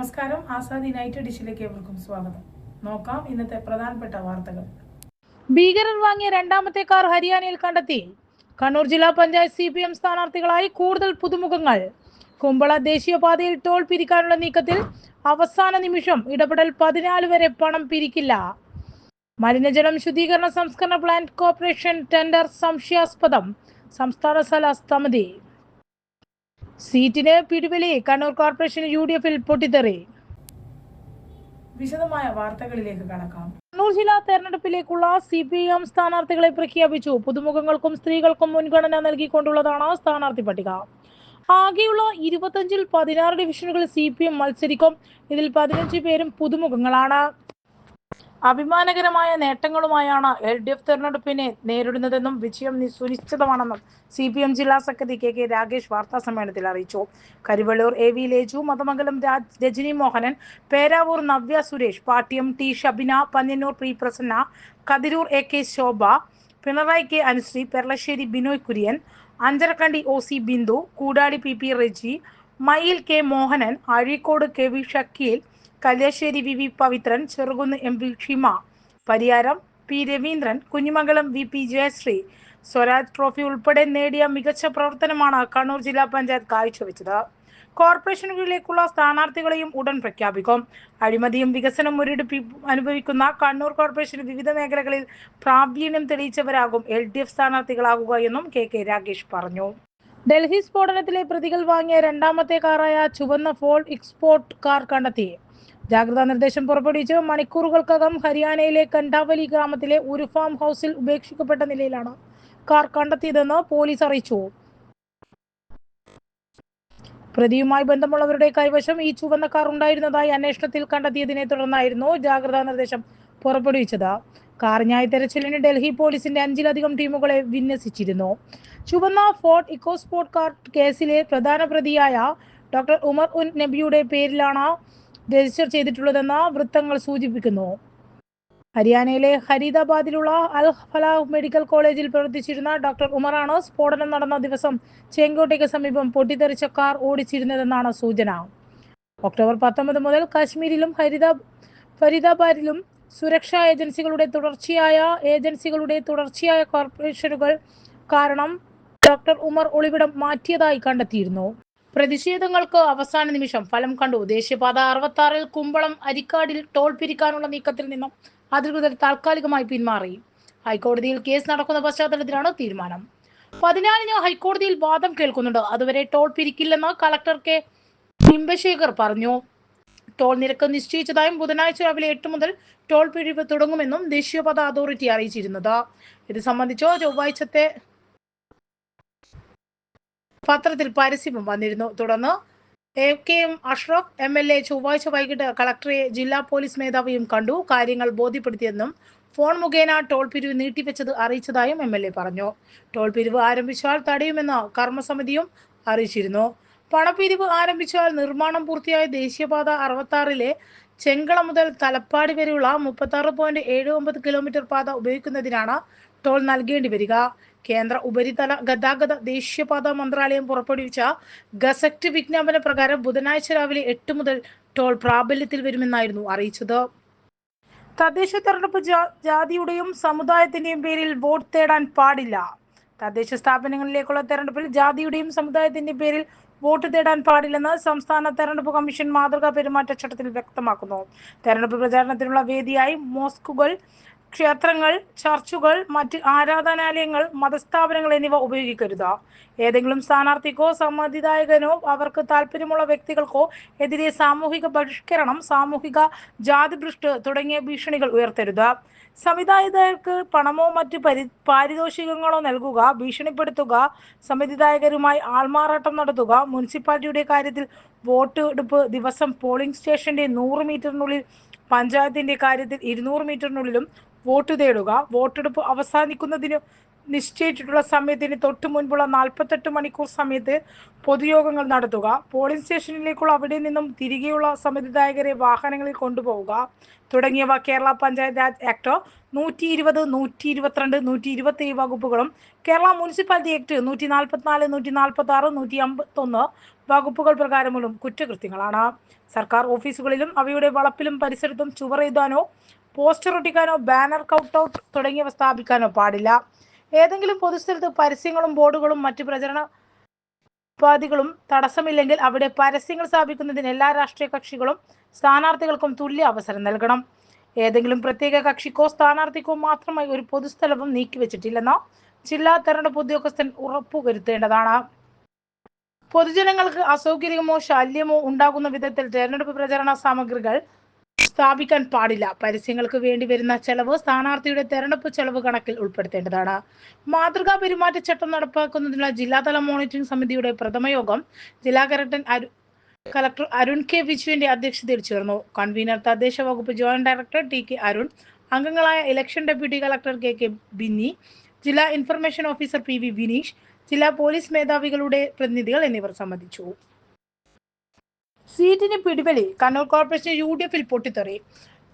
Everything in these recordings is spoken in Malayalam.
നമസ്കാരം. ആസാദ് യുണൈറ്റഡ് ഡിഷിലേക്ക് ഏവർക്കും സ്വാഗതം. നോക്കാം ഇന്നത്തെ പ്രധാനപ്പെട്ട വാർത്തകൾ. ഭീകരർ വാങ്ങിയ രണ്ടാമത്തെ കാർ ഹരിയാനയിൽ കണ്ടെത്തി. കണ്ണൂർ ജില്ലാ പഞ്ചായത്ത് സി പി എം സ്ഥാനാർത്ഥികളായി കൂടുതൽ പുതുമുഖങ്ങൾ. കുമ്പള ദേശീയപാതയിൽ ടോൾ പിരിക്കാനുള്ള നീക്കത്തിൽ അവസാന നിമിഷം ഇടപെടൽ പതിനാല് വരെ പണം പിരിക്കില്ല. മലിനജലം ശുദ്ധീകരണ സംസ്കരണ പ്ലാന്റ് കോർപ്പറേഷൻ ടെൻഡർ സംശയാസ്പദം. സംസ്ഥാന സ്ഥല സമിതി. സീറ്റിന് പിടിവലി കണ്ണൂർ കോർപ്പറേഷൻ യു ഡി എഫിൽ പൊട്ടിത്തെറി. വിശദമായ വാർത്തകളിലേക്ക് കടക്കാം. കണ്ണൂർ ജില്ലാ തെരഞ്ഞെടുപ്പിലേക്കുള്ള സി പി എം സ്ഥാനാർത്ഥികളെ പ്രഖ്യാപിച്ചു. പുതുമുഖങ്ങൾക്കും സ്ത്രീകൾക്കും മുൻഗണന നൽകിക്കൊണ്ടുള്ളതാണ് സ്ഥാനാർത്ഥി പട്ടിക. ആകെയുള്ള ഇരുപത്തഞ്ചിൽ പതിനാറ് ഡിവിഷനുകളിൽ സി പി എം മത്സരിക്കും. ഇതിൽ പതിനഞ്ച് പേരും പുതുമുഖങ്ങളാണ്. അഭിമാനകരമായ നേട്ടങ്ങളുമായാണ് എൽ ഡി എഫ് തെരഞ്ഞെടുപ്പിനെ നേരിടുന്നതെന്നും വിജയം സുനിശ്ചിതമാണെന്നും സി പി എം ജില്ലാ സെക്രട്ടറി കെ കെ രാഗേഷ് വാർത്താ സമ്മേളനത്തിൽ അറിയിച്ചു. Karivellur A V Leju Mathamangalam Raj Rajani Mohanan Peravoor Navya Suresh Pattiam T Shabina Panniyannur P Prasanna Kathirur A K Shobha Pinarayi K Anusree Peralassery Binoy Kurian Anjarakandy O C Bindu Koodadi P P Reji Mayyil K Mohanan Azhikode K V Shakeel Kalliasseri V V Pavithran Cherukunnu M V Shima Pariyaram P Raveendran Kunhimangalam V P Jayasree Swaraj trophy ഉൾപ്പെടെ നേടിയ മികച്ച പ്രവർത്തനമാണ് കണ്ണൂർ ജില്ലാ പഞ്ചായത്ത് കാഴ്ചവെച്ചത്. കോർപ്പറേഷനുകളിലേക്കുള്ള സ്ഥാനാർത്ഥികളെയും ഉടൻ പ്രഖ്യാപിക്കും. അഴിമതിയും വികസനം മുരടിപ്പി അനുഭവിക്കുന്ന കണ്ണൂർ കോർപ്പറേഷൻ വിവിധ മേഖലകളിൽ പ്രാവീണ്യം തെളിയിച്ചവരാകും എൽ ഡി എഫ് സ്ഥാനാർത്ഥികളാകുക എന്നും കെ കെ രാഗേഷ് പറഞ്ഞു. ഡൽഹി സ്ഫോടനത്തിലെ പ്രതികൾ വാങ്ങിയ രണ്ടാമത്തെ കാറായ ചുവന്ന ഫോൾ എക്സ്പോർട്ട് കാർ കണ്ടെത്തി. ജാഗ്രതാ നിർദ്ദേശം പുറപ്പെടുവിച്ച് മണിക്കൂറുകൾക്കകം ഹരിയാനയിലെ കണ്ടാവലി ഗ്രാമത്തിലെ ഒരു ഫാം ഹൗസിൽ ഉപേക്ഷിക്കപ്പെട്ട നിലയിലാണ് കാർ കണ്ടെത്തിയതെന്ന് പോലീസ് അറിയിച്ചു. പ്രതിയുമായി ബന്ധമുള്ളവരുടെ കൈവശം ഈ ചുവന്ന കാർ ഉണ്ടായിരുന്നതായി അന്വേഷണത്തിൽ കണ്ടെത്തിയതിനെ തുടർന്നായിരുന്നു ജാഗ്രതാ നിർദ്ദേശം പുറപ്പെടുവിച്ചത്. കാറിനായി തെരച്ചിലിന് ഡൽഹി പോലീസിന്റെ അഞ്ചിലധികം ടീമുകളെ വിന്യസിച്ചിരുന്നു. ചുവന്ന ഫോർട്ട് ഇക്കോസ്പോർട്ട് കാർ കേസിലെ പ്രധാന പ്രതിയായ ഡോക്ടർ ഉമർ ഉൻ നബിയുടെ പേരിലാണ് രജിസ്റ്റർ ചെയ്തിട്ടുള്ളതെന്ന് വൃത്തങ്ങൾ സൂചിപ്പിക്കുന്നു. ഹരിയാനയിലെ ഹരീദാബാദിലുള്ള അൽ ഫലാഹ് മെഡിക്കൽ കോളേജിൽ പ്രവർത്തിച്ചിരുന്ന ഡോക്ടർ ഉമറാണ് സ്ഫോടനം നടന്ന ദിവസം ചെങ്കോട്ടയ്ക്ക് സമീപം പൊട്ടിത്തെറിച്ച കാർ ഓടിച്ചിരുന്നതെന്നാണ് സൂചന. ഒക്ടോബർ പത്തൊമ്പത് മുതൽ കാശ്മീരിലും ഹരിദാ ഫരീദാബാദിലും സുരക്ഷാ ഏജൻസികളുടെ തുടർച്ചയായ ഏജൻസികളുടെ തുടർച്ചയായ കോർപ്പറേഷനുകൾ കാരണം ഡോക്ടർ ഉമർ ഒളിവിടം മാറ്റിയതായി കണ്ടെത്തിയിരുന്നു. പ്രതിഷേധങ്ങൾക്ക് അവസാന നിമിഷം ഫലം കണ്ടു. ദേശീയപാത അറുപത്തി കുമ്പളം അരിക്കാടിൽ ടോൾ പിരിക്കാനുള്ള നീക്കത്തിൽ നിന്നും അധികൃതർ താൽക്കാലികമായി പിന്മാറി. ഹൈക്കോടതിയിൽ കേസ് നടക്കുന്ന പശ്ചാത്തലത്തിലാണ് തീരുമാനം. പതിനാലിന് ഹൈക്കോടതിയിൽ വാദം കേൾക്കുന്നുണ്ട്. അതുവരെ ടോൾ പിരിക്കില്ലെന്ന് കളക്ടർ കെ. ബിംബശേഖർ പറഞ്ഞു. ടോൾ നിരക്ക് നിശ്ചയിച്ചതായും ബുധനാഴ്ച രാവിലെ എട്ട് മുതൽ ടോൾ പിരിവ് തുടങ്ങുമെന്നും ദേശീയപാത അതോറിറ്റി അറിയിച്ചിരുന്നത്. ഇത് സംബന്ധിച്ചോ ചൊവ്വാഴ്ചത്തെ പത്രത്തിൽ പരസ്യം വന്നിരുന്നു. തുടർന്ന് A K M Ashraf M L A ചൊവ്വാഴ്ച വൈകിട്ട് കളക്ടറെ ജില്ലാ പോലീസ് മേധാവിയും കണ്ടു. കാര്യങ്ങൾ ബോധ്യപ്പെടുത്തിയെന്നും ഫോൺ മുഖേന ടോൾ പിരിവ് നീട്ടിവെച്ചത് അറിയിച്ചതായും എം എൽ എ പറഞ്ഞു. ടോൾ പിരിവ് ആരംഭിച്ചാൽ തടയുമെന്ന് കർമ്മസമിതിയും അറിയിച്ചിരുന്നു. പണപ്പിരിവ് ആരംഭിച്ചാൽ നിർമ്മാണം പൂർത്തിയായ ദേശീയപാത അറുപത്താറിലെ ചെങ്കള മുതൽ തലപ്പാടി വരെയുള്ള മുപ്പത്തി ആറ് പോയിന്റ് ഏഴ് ഒമ്പത് കിലോമീറ്റർ പാത ഉപയോഗിക്കുന്നതിനാണ് ടോൾ നൽകേണ്ടി വരിക. കേന്ദ്ര ഉപരിതല ഗതാഗത ദേശീയപാത മന്ത്രാലയം പുറപ്പെടുവിച്ച ഗസറ്റ് വിജ്ഞാപന പ്രകാരം ബുധനാഴ്ച രാവിലെ എട്ട് മുതൽ ടോൾ പ്രാബല്യത്തിൽ വരുമെന്നായിരുന്നു അറിയിച്ചത്. തദ്ദേശ തെരഞ്ഞെടുപ്പ് ജാതിയുടെയും സമുദായത്തിന്റെയും പേരിൽ വോട്ട് തേടാൻ പാടില്ല. തദ്ദേശ സ്ഥാപനങ്ങളിലേക്കുള്ള തെരഞ്ഞെടുപ്പിൽ ജാതിയുടെയും സമുദായത്തിന്റെയും പേരിൽ വോട്ട് തേടാൻ പാടില്ലെന്ന് സംസ്ഥാന തെരഞ്ഞെടുപ്പ് കമ്മീഷൻ മാതൃകാ പെരുമാറ്റച്ചട്ടത്തിൽ വ്യക്തമാക്കുന്നു. തെരഞ്ഞെടുപ്പ് പ്രചാരണത്തിനുള്ള വേദിയായി മോസ്കുകൾ ക്ഷേത്രങ്ങൾ ചർച്ചുകൾ മറ്റ് ആരാധനാലയങ്ങൾ മതസ്ഥാപനങ്ങൾ എന്നിവ ഉപയോഗിക്കരുത്. ഏതെങ്കിലും സ്ഥാനാർത്ഥിക്കോ സമ്മതിദായകനോ അവർക്ക് താല്പര്യമുള്ള വ്യക്തികൾക്കോ എതിരെ സാമൂഹിക ബഹിഷ്കരണം സാമൂഹിക ജാതിഭ്രഷ്ട് തുടങ്ങിയ ഭീഷണികൾ ഉയർത്തരുത്. സംവിധായകർക്ക് പണമോ മറ്റ് പരി പാരിതോഷികങ്ങളോ നൽകുക ഭീഷണിപ്പെടുത്തുക സംവിധായകരുമായി ആൾമാറാട്ടം നടത്തുക മുനിസിപ്പാലിറ്റിയുടെ കാര്യത്തിൽ വോട്ട് എടുപ്പ് ദിവസം പോളിംഗ് സ്റ്റേഷന്റെ നൂറ് മീറ്ററിനുള്ളിൽ പഞ്ചായത്തിന്റെ കാര്യത്തിൽ ഇരുന്നൂറ് മീറ്ററിനുള്ളിലും വോട്ട് തേടുക. വോട്ടെടുപ്പ് അവസാനിക്കുന്നതിന് നിശ്ചയിച്ചിട്ടുള്ള സമയത്തിന് തൊട്ടു മുൻപുള്ള നാൽപ്പത്തെട്ട് മണിക്കൂർ സമയത്ത് പൊതുയോഗങ്ങൾ നടത്തുക. പോളിംഗ് സ്റ്റേഷനിലേക്കുള്ള അവിടെ നിന്നും തിരികെയുള്ള സമിതിദായകരെ വാഹനങ്ങളിൽ കൊണ്ടുപോവുക. തുടങ്ങിയവ കേരള പഞ്ചായത്ത് ആക്ട് നൂറ്റി ഇരുപത് നൂറ്റി ഇരുപത്തിരണ്ട് നൂറ്റി ഇരുപത്തി ഏഴ് വകുപ്പുകളും കേരള മുനിസിപ്പാലിറ്റി ആക്ട് നൂറ്റി നാൽപ്പത്തിനാല് നൂറ്റി നാൽപ്പത്തി ആറ് നൂറ്റി അമ്പത്തൊന്ന് വകുപ്പുകൾ പ്രകാരമുള്ള കുറ്റകൃത്യങ്ങളാണ്. സർക്കാർ ഓഫീസുകളിലും അവയുടെ വളപ്പിലും പരിസരത്തും ചുവറെഴുതാനോ പോസ്റ്റർ ഒട്ടിക്കാനോ ബാനർ കൗട്ടൗട്ട് തുടങ്ങിയവ സ്ഥാപിക്കാനോ പാടില്ല. ഏതെങ്കിലും പൊതുസ്ഥലത്ത് പരസ്യങ്ങളും ബോർഡുകളും മറ്റു പ്രചരണ ഉപാധികളും തടസ്സമില്ലെങ്കിൽ അവിടെ പരസ്യങ്ങൾ സ്ഥാപിക്കുന്നതിന് എല്ലാ രാഷ്ട്രീയ കക്ഷികളും സ്ഥാനാർത്ഥികൾക്കും തുല്യ അവസരം നൽകണം. ഏതെങ്കിലും പ്രത്യേക കക്ഷിക്കോ സ്ഥാനാർത്ഥിക്കോ മാത്രമായി ഒരു പൊതുസ്ഥലവും നീക്കിവെച്ചിട്ടില്ലെന്ന് ജില്ലാ തെരഞ്ഞെടുപ്പ് ഉദ്യോഗസ്ഥൻ ഉറപ്പുവരുത്തേണ്ടതാണ്. പൊതുജനങ്ങൾക്ക് അസൗകര്യമോ ശല്യമോ ഉണ്ടാകുന്ന വിധത്തിൽ തെരഞ്ഞെടുപ്പ് പ്രചരണ സാമഗ്രികൾ സ്ഥാപിക്കാൻ പാടില്ല. പരസ്യങ്ങൾക്ക് വേണ്ടി വരുന്ന ചെലവ് സ്ഥാനാർത്ഥിയുടെ തെരഞ്ഞെടുപ്പ് ചെലവ് കണക്കിൽ ഉൾപ്പെടുത്തേണ്ടതാണ്. മാതൃകാ പെരുമാറ്റച്ചട്ടം നടപ്പാക്കുന്നതിനുള്ള ജില്ലാതല മോണിറ്ററിംഗ് സമിതിയുടെ പ്രഥമ യോഗം ജില്ലാ കലക്ടർ അരു കളക്ടർ അരുൺ കെ വിജുവിന്റെ അധ്യക്ഷതയിൽ ചേർന്നു. കൺവീനർ തദ്ദേശ വകുപ്പ് joint director T K Arun അംഗങ്ങളായ election deputy collector K K Binny ജില്ലാ information officer P V Vineesh ജില്ലാ പോലീസ് മേധാവികളുടെ പ്രതിനിധികൾ എന്നിവർ സംബന്ധിച്ചു. സീറ്റിന് പിടിവലി. കണ്ണൂർ കോർപ്പറേഷൻ യു ഡി എഫിൽ പൊട്ടിത്തെറി.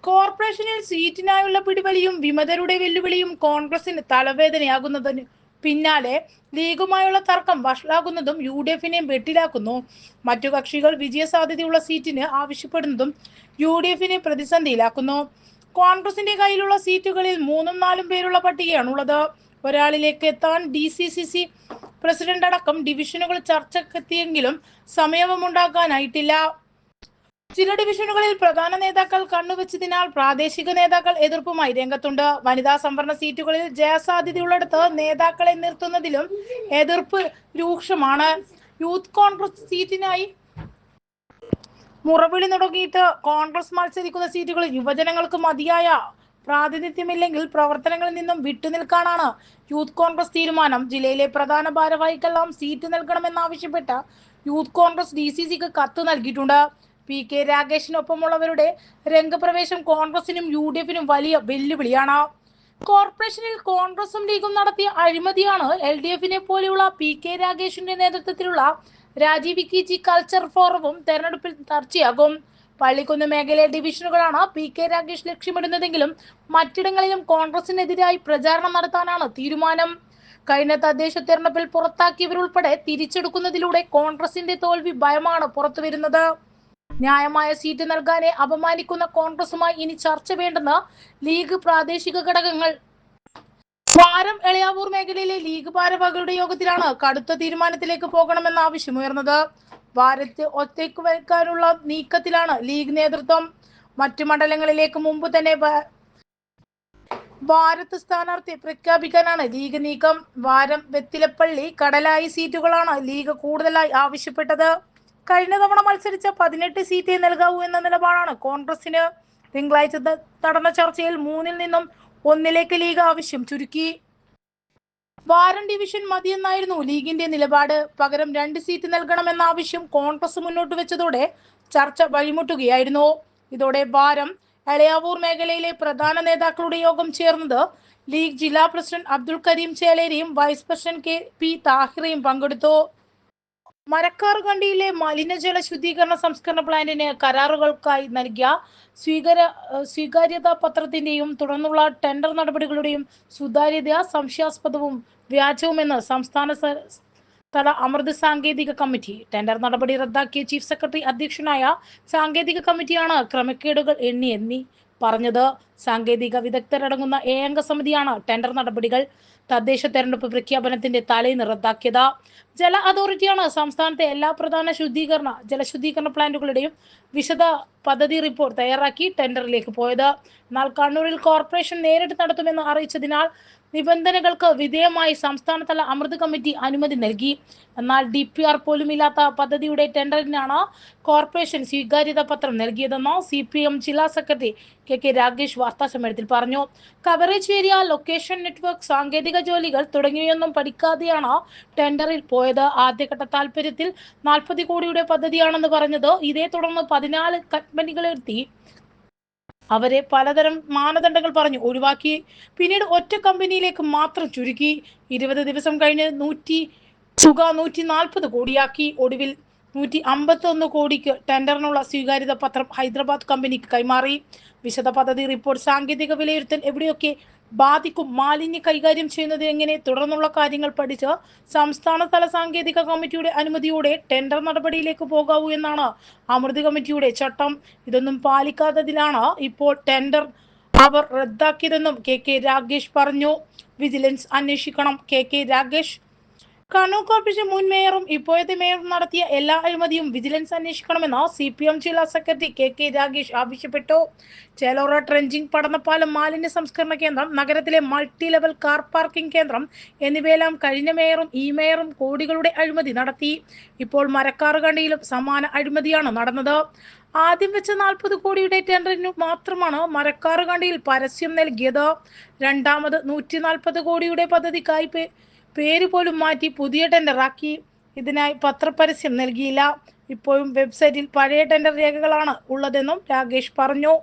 കോർപ്പറേഷനിൽ സീറ്റിനായുള്ള പിടിവലിയും വിമതരുടെ വെല്ലുവിളിയും കോൺഗ്രസിന് തലവേദനയാകുന്നതിന് പിന്നാലെ ലീഗുമായുള്ള തർക്കം വഷളാകുന്നതും യു ഡി എഫിനെ വെട്ടിലാക്കുന്നു. മറ്റു കക്ഷികൾ വിജയസാധ്യതയുള്ള സീറ്റിന് ആവശ്യപ്പെടുന്നതും യു ഡി എഫിനെ പ്രതിസന്ധിയിലാക്കുന്നു. കോൺഗ്രസിന്റെ കയ്യിലുള്ള സീറ്റുകളിൽ മൂന്നും നാലും പേരുള്ള പട്ടികയാണുള്ളത്. ഒരാളിലേക്ക് എത്താൻ D C C C president അടക്കം ഡിവിഷനുകൾ ചർച്ചക്കെത്തിയെങ്കിലും സമയവുമുണ്ടാക്കാനായിട്ടില്ല ചില ഡിവിഷനുകളിൽ പ്രധാന നേതാക്കൾ കണ്ണുവെച്ചതിനാൽ പ്രാദേശിക നേതാക്കൾ എതിർപ്പുമായി രംഗത്തുണ്ട്. വനിതാ സംവരണ സീറ്റുകളിൽ ജയസാധ്യതയുള്ളിടത്ത് നേതാക്കളെ നിർത്തുന്നതിലും എതിർപ്പ് രൂക്ഷമാണ്. യൂത്ത് കോൺഗ്രസ് സീറ്റിനായി മുറവിളി തുടങ്ങിയിട്ട് കോൺഗ്രസ് മത്സരിക്കുന്ന സീറ്റുകളിൽ യുവജനങ്ങൾക്ക് മതിയായ പ്രാതിനിധ്യമില്ലെങ്കിൽ പ്രവർത്തനങ്ങളിൽ നിന്നും വിട്ടുനിൽക്കാനാണ് യൂത്ത് കോൺഗ്രസ് തീരുമാനം. ജില്ലയിലെ പ്രധാന ഭാരവാഹിക്കെല്ലാം സീറ്റ് നൽകണമെന്നാവശ്യപ്പെട്ട് യൂത്ത് കോൺഗ്രസ് ഡി സി സിക്ക് കത്ത് നൽകിയിട്ടുണ്ട്. പി കെ രാഗേഷിനൊപ്പമുള്ളവരുടെ രംഗപ്രവേശം കോൺഗ്രസിനും യു ഡി എഫിനും വലിയ വെല്ലുവിളിയാണ്. കോർപ്പറേഷനിൽ കോൺഗ്രസും ലീഗും നടത്തിയ അഴിമതിയാണ് എൽ ഡി എഫിനെ പോലെയുള്ള പി കെ രാഗേഷിന്റെ നേതൃത്വത്തിലുള്ള രാജീവ് കിജി കൾച്ചർ ഫോറവും തെരഞ്ഞെടുപ്പിൽ ചർച്ചയാകും. പള്ളിക്കുന്ന് മേഖലയിലെ ഡിവിഷനുകളാണ് പി കെ രാഗേഷ് ലക്ഷ്യമിടുന്നതെങ്കിലും മറ്റിടങ്ങളിലും കോൺഗ്രസിനെതിരായി പ്രചാരണം നടത്താനാണ് തീരുമാനം. കഴിഞ്ഞ തദ്ദേശ തെരഞ്ഞെടുപ്പിൽ പുറത്താക്കിയവരുൾപ്പെടെ തിരിച്ചെടുക്കുന്നതിലൂടെ കോൺഗ്രസിന്റെ തോൽവി ഭയമാണ് പുറത്തുവരുന്നത്. ന്യായമായ സീറ്റ് നൽകാനെ അപമാനിക്കുന്ന കോൺഗ്രസുമായി ഇനി ചർച്ച വേണ്ടെന്ന് ലീഗ് പ്രാദേശിക ഘടകങ്ങൾ. വാരം എളയാവൂർ മേഖലയിലെ ലീഗ് ഭാരവാഹികളുടെ യോഗത്തിലാണ് കടുത്ത തീരുമാനത്തിലേക്ക് പോകണമെന്ന ആവശ്യമുയർന്നത് ഭാരത് ഒറ്റയ്ക്ക് വയ്ക്കാനുള്ള നീക്കത്തിലാണ് ലീഗ് നേതൃത്വം. മറ്റു മണ്ഡലങ്ങളിലേക്ക് മുമ്പ് തന്നെ ഭാരത് സ്ഥാനാർത്ഥി പ്രഖ്യാപിക്കാനാണ് ലീഗ് നീക്കം. വാരം വെത്തിലപ്പള്ളി കടലായി സീറ്റുകളാണ് ലീഗ് കൂടുതലായി ആവശ്യപ്പെട്ടത്. കഴിഞ്ഞ തവണ മത്സരിച്ച പതിനെട്ട് സീറ്റേ നൽകാവൂ എന്ന നിലപാടാണ് കോൺഗ്രസിന് തിങ്കളാഴ്ച നടന്ന ചർച്ചയിൽ മൂന്നിൽ നിന്നും ഒന്നിലേക്ക് ലീഗ് ആവശ്യം ചുരുക്കി. വാരം ഡിവിഷൻ മതിയെന്നായിരുന്നു ലീഗിന്റെ നിലപാട്. പകരം രണ്ട് സീറ്റ് നൽകണമെന്ന ആവശ്യം കോൺഗ്രസ് മുന്നോട്ട് വെച്ചതോടെ ചർച്ച വഴിമുട്ടുകയായിരുന്നു. ഇതോടെ വാരം എളയാവൂർ മേഖലയിലെ പ്രധാന നേതാക്കളുടെ യോഗം ചേർന്നത് ലീഗ് ജില്ലാ പ്രസിഡന്റ് അബ്ദുൾ കരീം ചേലേരിയും വൈസ് പ്രസിഡന്റ് കെ പി താഹിറയും പങ്കെടുത്തു. മരക്കാർ കണ്ടിയിലെ മലിനജല ശുദ്ധീകരണ സംസ്കരണ പ്ലാന്റിന് കരാറുകൾക്കായി നൽകിയ സ്വീകര സ്വീകാര്യതാ പത്രത്തിന്റെയും തുടർന്നുള്ള ടെൻഡർ നടപടികളുടെയും സുതാര്യത സംശയാസ്പദവും വ്യാജവുമെന്ന് സംസ്ഥാന തല അമൃത് സാങ്കേതിക കമ്മിറ്റി ടെൻഡർ നടപടി റദ്ദാക്കിയ ചീഫ് സെക്രട്ടറി അധ്യക്ഷനായ സാങ്കേതിക കമ്മിറ്റിയാണ് ക്രമക്കേടുകൾ എണ്ണി എണ്ണി പറഞ്ഞത്. സാങ്കേതിക വിദഗ്ധരടങ്ങുന്ന ഏ അംഗ സമിതിയാണ് ടെൻഡർ നടപടികൾ തദ്ദേശ തെരഞ്ഞെടുപ്പ് പ്രഖ്യാപനത്തിന്റെ തലേന്ന് റദ്ദാക്കിയത്. ജല അതോറിറ്റിയാണ് സംസ്ഥാനത്തെ എല്ലാ പ്രധാന ശുദ്ധീകരണ ജലശുദ്ധീകരണ പ്ലാന്റുകളുടെയും വിശദ പദ്ധതി റിപ്പോർട്ട് തയ്യാറാക്കി ടെൻഡറിലേക്ക് പോയത്. എന്നാൽ കണ്ണൂരിൽ കോർപ്പറേഷൻ നേരിട്ട് നടത്തുമെന്ന് അറിയിച്ചതിനാൽ നിബന്ധനകൾക്ക് വിധേയമായി സംസ്ഥാനതല അമൃത് കമ്മിറ്റി അനുമതി നൽകി. എന്നാൽ ഡി പി ആർ പോലും ഇല്ലാത്ത പദ്ധതിയുടെ ടെൻഡറിനാണ് കോർപ്പറേഷൻ സ്വീകാര്യത പത്രം നൽകിയതെന്ന് സി പി എം ജില്ലാ സെക്രട്ടറി കെ കെ രാഗേഷ് വാർത്താസമ്മേളനത്തിൽ പറഞ്ഞു. കവറേജ് ഏരിയ ലൊക്കേഷൻ നെറ്റ്വർക്ക് സാങ്കേതിക ജോലികൾ തുടങ്ങിയൊന്നും പഠിക്കാതെയാണ് ടെൻഡറിൽ പോയത്. ആദ്യഘട്ട താൽപര്യത്തിൽ നാൽപ്പത് കോടിയുടെ പദ്ധതിയാണെന്ന് പറഞ്ഞത് ഇതേ തുടർന്ന് പതിനാല് കമ്പനികളെത്തി അവരെ പലതരം മാനദണ്ഡങ്ങൾ പറഞ്ഞു ഒഴിവാക്കി. പിന്നീട് ഒറ്റ കമ്പനിയിലേക്ക് മാത്രം ചുരുക്കി. ഇരുപത് ദിവസം കഴിഞ്ഞ് നൂറ്റി തുക നൂറ്റി നാൽപ്പത് കോടിയാക്കി. ഒടുവിൽ നൂറ്റി അമ്പത്തൊന്ന് കോടിക്ക് ടെൻഡറിനുള്ള സ്വീകാര്യത പത്രം ഹൈദരാബാദ് കമ്പനിക്ക് കൈമാറി. വിശദ പദ്ധതി റിപ്പോർട്ട് സാങ്കേതിക വിലയിരുത്തൽ എവിടെയൊക്കെ ബാധിക്കും മാലിന്യ കൈകാര്യം ചെയ്യുന്നത് എങ്ങനെ തുടർന്നുള്ള കാര്യങ്ങൾ പഠിച്ച് സംസ്ഥാന തല സാങ്കേതിക കമ്മിറ്റിയുടെ അനുമതിയോടെ ടെൻഡർ നടപടിയിലേക്ക് പോകാവൂ എന്നാണ് അമൃത് കമ്മിറ്റിയുടെ ചട്ടം. ഇതൊന്നും പാലിക്കാത്തതിലാണ് ഇപ്പോൾ ടെൻഡർ അവർ റദ്ദാക്കിയതെന്നും കെ കെ രാഗേഷ് പറഞ്ഞു. വിജിലൻസ് അന്വേഷിക്കണം. K K Ragesh Kannur corporation മുൻ മേയറും ഇപ്പോഴത്തെ മേയറും നടത്തിയ എല്ലാ അഴിമതിയും വിജിലൻസ് അന്വേഷിക്കണമെന്ന് സി പി എം ജില്ലാ സെക്രട്ടറി കെ കെ രാഗേഷ് ആവശ്യപ്പെട്ടു. ചേലോറ ട്രെഞ്ചിങ് പഠനപ്പാലം മാലിന്യ സംസ്കരണ കേന്ദ്രം നഗരത്തിലെ മൾട്ടി ലെവൽ കാർ പാർക്കിംഗ് കേന്ദ്രം എന്നിവയെല്ലാം കഴിഞ്ഞ മേയറും ഈ മേയറും കോടികളുടെ അഴിമതി നടത്തി. ഇപ്പോൾ മരക്കാറുകണ്ടിയിലും സമാന അഴിമതിയാണ് നടന്നത്. ആദ്യം വെച്ച നാൽപ്പത് കോടിയുടെ ടെൻഡറിന് മാത്രമാണ് മരക്കാറുകണ്ടിയിൽ പരസ്യം നൽകിയത്. രണ്ടാമത് നൂറ്റി നാൽപ്പത് കോടിയുടെ പദ്ധതിക്കായി പേര് പോലും മാറ്റി പുതിയ ടെൻഡറാക്കി ഇതിനായി പത്രപരസ്യം നൽകിയില്ല. ഇപ്പോഴും വെബ്സൈറ്റിൽ പഴയ ടെൻഡർ രേഖകളാണ് ഉള്ളതെന്നും രാകേഷ് പറഞ്ഞു.